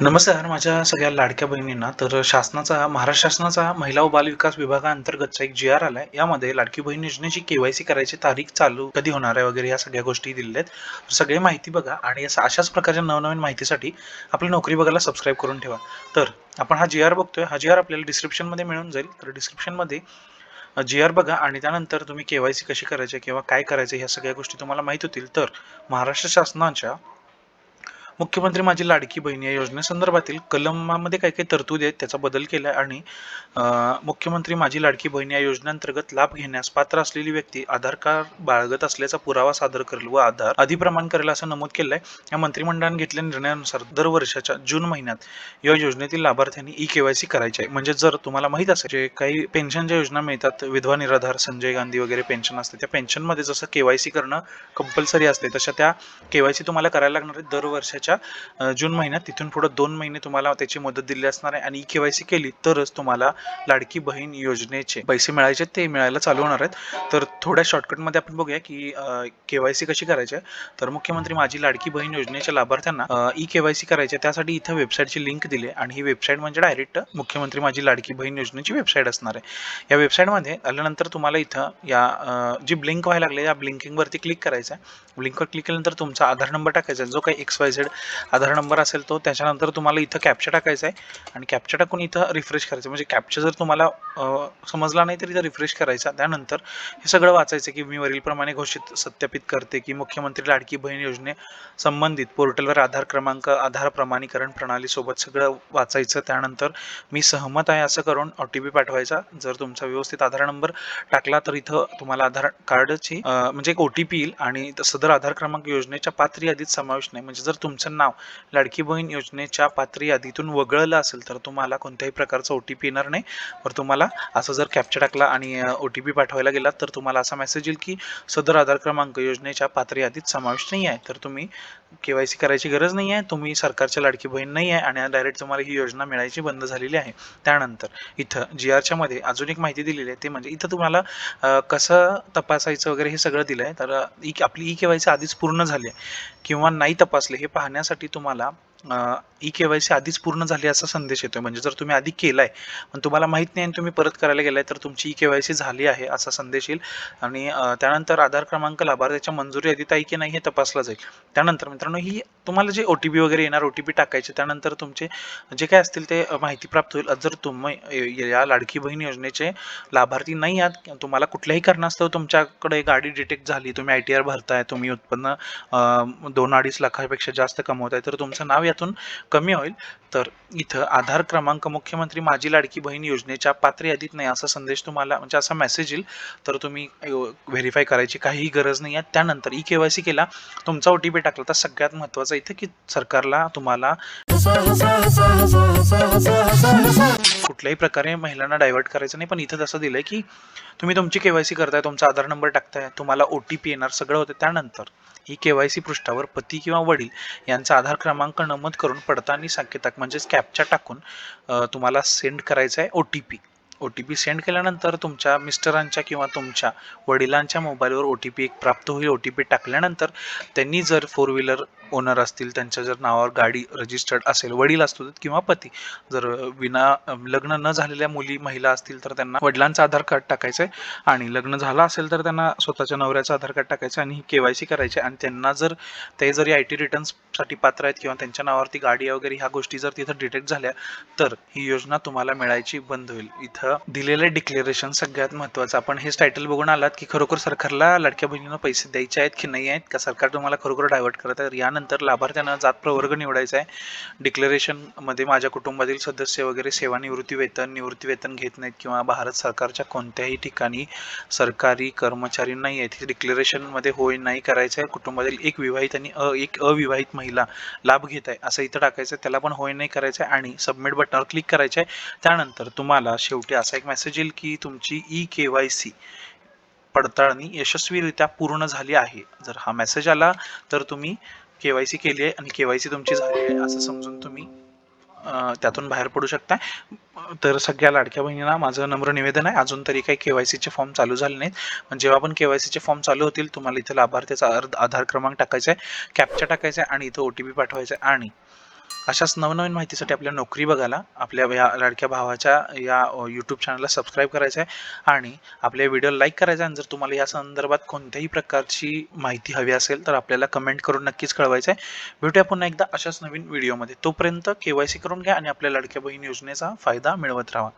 नमस्कार माझ्या सगळ्या लाडक्या बहिणींना. तर शासनाचा महाराष्ट्र शासनाचा महिला व बाल विकास विभागाअंतर्गतचा एक जी आर आलाय. यामध्ये लाडकी बहीण योजनेची केवायसी करायची तारीख चालू कधी होणार आहे वगैरे या सगळ्या गोष्टी दिलेल्या आहेत. सगळी माहिती बघा आणि असं- अशाच प्रकारच्या नवनवीन माहितीसाठी आपली नोकरी बघायला सबस्क्राईब करून ठेवा. तर आपण हा जी आर बघतोय. हा जी आर आपल्याला डिस्क्रिप्शनमध्ये मिळून जाईल. तर डिस्क्रिप्शनमध्ये जी आर बघा आणि त्यानंतर तुम्ही केवायसी कशी करायची किंवा काय करायचं ह्या सगळ्या गोष्टी तुम्हाला माहीत होतील. तर महाराष्ट्र शासनाच्या मुख्यमंत्री माझी लाडकी बहीण या योजनेसंदर्भातील कलमामध्ये काही काही तरतूद आहेत त्याचा बदल केला आहे आणि मुख्यमंत्री माझी लाडकी बहीण या योजनेअंतर्गत लाभ घेण्यास पात्र असलेली व्यक्ती आधार कार्ड बाळगत असल्याचा पुरावा सादर करेल व आधार अधिप्रमाण करेल असं नमूद केलं आहे या मंत्रिमंडळाने घेतलेल्या निर्णयानुसार दर वर्षाच्या जून महिन्यात या योजनेतील लाभार्थ्यांनी ई केवायसी करायची आहे. म्हणजे जर तुम्हाला माहीत असेल जे काही पेन्शनच्या योजना मिळतात विधवा निराधार संजय गांधी वगैरे पेन्शन असते त्या पेन्शनमध्ये जसं केवायसी करणं कंपल्सरी असते तशा त्या केवायसी तुम्हाला करायला लागणार आहे दर वर्षाच्या महिन्याच्या जून महिन्यात तिथून पुढे दोन महिने तुम्हाला त्याची मदत दिली असणार आहे आणि ई केवायसी केली तरच तुम्हाला लाडकी बहीण योजनेचे पैसे मिळायचे ते मिळायला चालू होणार आहेत. तर थोड्या शॉर्टकटमध्ये आपण बघूया की केवायसी कशी करायची आहे. तर मुख्यमंत्री माझी लाडकी बहीण योजनेच्या लाभार्थ्यांना ई केवायसी करायची आहे. त्यासाठी इथं वेबसाईटची लिंक दिली आणि ही वेबसाईट म्हणजे डायरेक्ट मुख्यमंत्री माझी लाडकी बहीण योजनेची वेबसाईट असणार आहे. या वेबसाईटमध्ये आल्यानंतर तुम्हाला इथं या जी ब्लिंक व्हायला लागले या ब्लिंकिंगवरती क्लिक करायचं आहे. ब्लिंकवर क्लिक केल्यानंतर तुमचा आधार नंबर टाकायचा आहे. जो काही X Y Z Aadhaar number असेल तो त्याच्यानंतर तुम्हाला इथं कॅप्चा टाकायचा आहे. आणि कॅप्चा टाकून इथं रिफ्रेश करायचं म्हणजे कॅप्चा जर तुम्हाला समजला नाही तर इथं रिफ्रेश करायचा. त्यानंतर हे सगळं वाचायचं की मी वरीलप्रमाणे घोषित सत्यापित करते की मुख्यमंत्री लाडकी बहीण योजने संबंधित पोर्टलवर आधार क्रमांक आधार प्रमाणीकरण प्रणालीसोबत सगळं वाचायचं. त्यानंतर मी सहमत आहे असं करून ओ टी पी पाठवायचा. जर तुमचा व्यवस्थित आधार नंबर टाकला तर इथं तुम्हाला आधार कार्डची म्हणजे एक ओ टी पी येईल. आणि सदर आधार क्रमांक योजनेच्या पात्र यादीत समावेश नाही. म्हणजे जर तुमचं नाव लाडकी बहीण योजनेच्या पात्र यादीतून वगळलं असेल तर तुम्हाला कोणत्याही प्रकारचा ओ टी पी येणार नाही. तर तुम्हाला असं जर कॅप्चर टाकला आणि ओ टी पी पाठवायला गेलात तर तुम्हाला असा मेसेज येईल की सदर आधार क्रमांक योजनेच्या पात्र यादीत समावेश नाही आहे. तर तुम्ही केवायसी करायची गरज नाही आहे तुम्ही सरकारच्या लाडकी बहीण नाही आहे आणि डायरेक्ट तुम्हाला ही योजना मिळायची बंद झालेली आहे. त्यानंतर इथं जी आरच्या मध्ये अजून एक माहिती दिलेली आहे ते म्हणजे इथं तुम्हाला कसं तपासायचं वगैरे हे सगळं दिलं आहे तर ई आपली ई केवायसी आधीच पूर्ण झाली आहे. किंवा नाही तपासले हे पाहण्यासाठी तुम्हाला ई के वाय सी आधीच पूर्ण झाली असा संदेश येतोय. म्हणजे जर तुम्ही आधी केलाय पण तुम्हाला माहीत नाही आणि तुम्ही परत करायला गेलाय तर तुमची ई के वाय सी झाली आहे असा संदेश येईल. आणि त्यानंतर आधार क्रमांक लाभार्थ्याच्या मंजुरी यादीत आहे की नाही हे तपासला जाईल. त्यानंतर मित्रांनो ही तुम्हाला जे ओ टी पी वगैरे येणार ओ टी पी टाकायचे त्यानंतर तुमचे जे काय असतील ते माहिती प्राप्त होईल. जर तुम्ही या लाडकी बहीण योजनेचे लाभार्थी नाही आहात तुम्हाला कुठल्याही कारणास्तव तुमच्याकडे गाडी डिटेक्ट झाली तुम्ही आय टी आर भरताय तुम्ही उत्पन्न दोन अडीच लाखापेक्षा जास्त कमवताय तर तुमचं नाव यातून कमी होईल. तर इथं आधार क्रमांक मुख्यमंत्री माझी लाडकी बहीण योजनेच्या पात्र यादीत नाही असा संदेश तुम्हाला म्हणजे असा मेसेज येईल. तर तुम्ही व्हेरीफाय करायची काहीही गरज नाही आहे. त्यानंतर ई केवायसी केला. तुमचा ओ टी पी टाकला तर सगळ्यात महत्त्वाचं इथं की सरकारला तुम्हाला कुठल्याही प्रकारे महिलांना डायव्हर्ट करायचं नाही. पण इथं तसं दिलंय की तुम्ही तुमची केवायसी करताय तुमचा आधार नंबर टाकताय तुम्हाला ओ टी पी येणार सगळं होतं. त्यानंतर ही केवायसी पृष्ठावर पती किंवा वडील यांचा आधार क्रमांक नमूद करून पडताळणी संकेतक म्हणजेच कॅपचा टाकून तुम्हाला सेंड करायचा आहे O T P. O T P send केल्यानंतर तुमच्या मिस्टरांच्या किंवा तुमच्या वडिलांच्या मोबाईलवर ओ टी पी एक प्राप्त होईल. ओ टी पी टाकल्यानंतर त्यांनी जर फोर व्हीलर ओनर असतील त्यांच्या जर नावावर गाडी रजिस्टर्ड असेल वडील असतो किंवा पती जर विना लग्न न झालेल्या मुली महिला असतील तर त्यांना वडिलांचं आधार कार्ड टाकायचं आहे. आणि लग्न झालं असेल तर त्यांना स्वतःच्या नवऱ्याचं आधार कार्ड टाकायचं आणि ही केवायसी करायची आणि त्यांना जर ते जरी आय टी रिटर्न्ससाठी पात्र आहेत किंवा त्यांच्या नावावरती गाडी वगैरे ह्या गोष्टी जर तिथं डिटेक्ट झाल्या तर ही योजना तुम्हाला मिळायची बंद होईल. इथं दिलेलं डिक्लेरेशन सगळ्यात महत्त्वाचं आपण हेच टायटल बघून आलात की खरोखर सरकारला लाडक्या बहिणींना पैसे द्यायचे आहेत की नाही आहेत? का सरकार तुम्हाला खरोखर डायव्हर्ट करत आहे? यानंतर लाभार्थ्यांना जात प्रवर्ग निवडायचा आहे. डिक्लेरेशनमध्ये माझ्या कुटुंबातील सदस्य वगैरे सेवानिवृत्ती वेतन निवृत्ती वेतन घेत नाहीत किंवा भारत सरकारच्या कोणत्याही ठिकाणी सरकारी कर्मचारी नाही आहेत. हे होय नाही करायचं आहे. कुटुंबातील एक विवाहित आणि अ एक अविवाहित महिला लाभ घेत आहे. असं इथं टाकायचं आहे. त्याला पण होय नाही करायचं आहे आणि सबमिट बटनावर क्लिक करायचं आहे. त्यानंतर तुम्हाला शेवटी असा एक मेसेज येईल की तुमची ई के वाय सी पडताळणी यशस्वीरित्या पूर्ण झाली आहे. जर हा मेसेज आला तर तुम्ही के वाय सी केली आहे आणि के वाय सी तुमची झाली आहे असं समजून तुम्ही त्यातून बाहेर पडू शकता तर सगळ्या लाडक्या बहिणींना माझं नम्र निवेदन आहे. अजून तरी काही केवायसीचे फॉर्म चालू झाले नाहीत. पण जेव्हा पण केवायसीचे फॉर्म चालू होतील तुम्हाला इथे लाभार्थ्याचा अर्ध आधार क्रमांक टाकायचा आहे कॅप्चा टाकायचा आहे आणि इथं ओ टी पी पाठवायचा आहे. आणि अशाच नवनवीन माहितीसाठी आपल्या नोकरी बघायला आपल्या या लाडक्या भावाच्या या यूट्यूब चॅनलला सबस्क्राईब करायचं आहे आणि आपल्या व्हिडिओ लाईक करायचा आणि जर तुम्हाला या संदर्भात कोणत्याही प्रकारची माहिती हवी असेल तर आपल्याला कमेंट करून नक्कीच कळवायचं आहे भेटूया पुन्हा एकदा अशाच नवीन व्हिडिओमध्ये तोपर्यंत के वाय सी करून घ्या आणि आपल्या लाडक्या बहीण योजनेचा फायदा मिळवत राहा.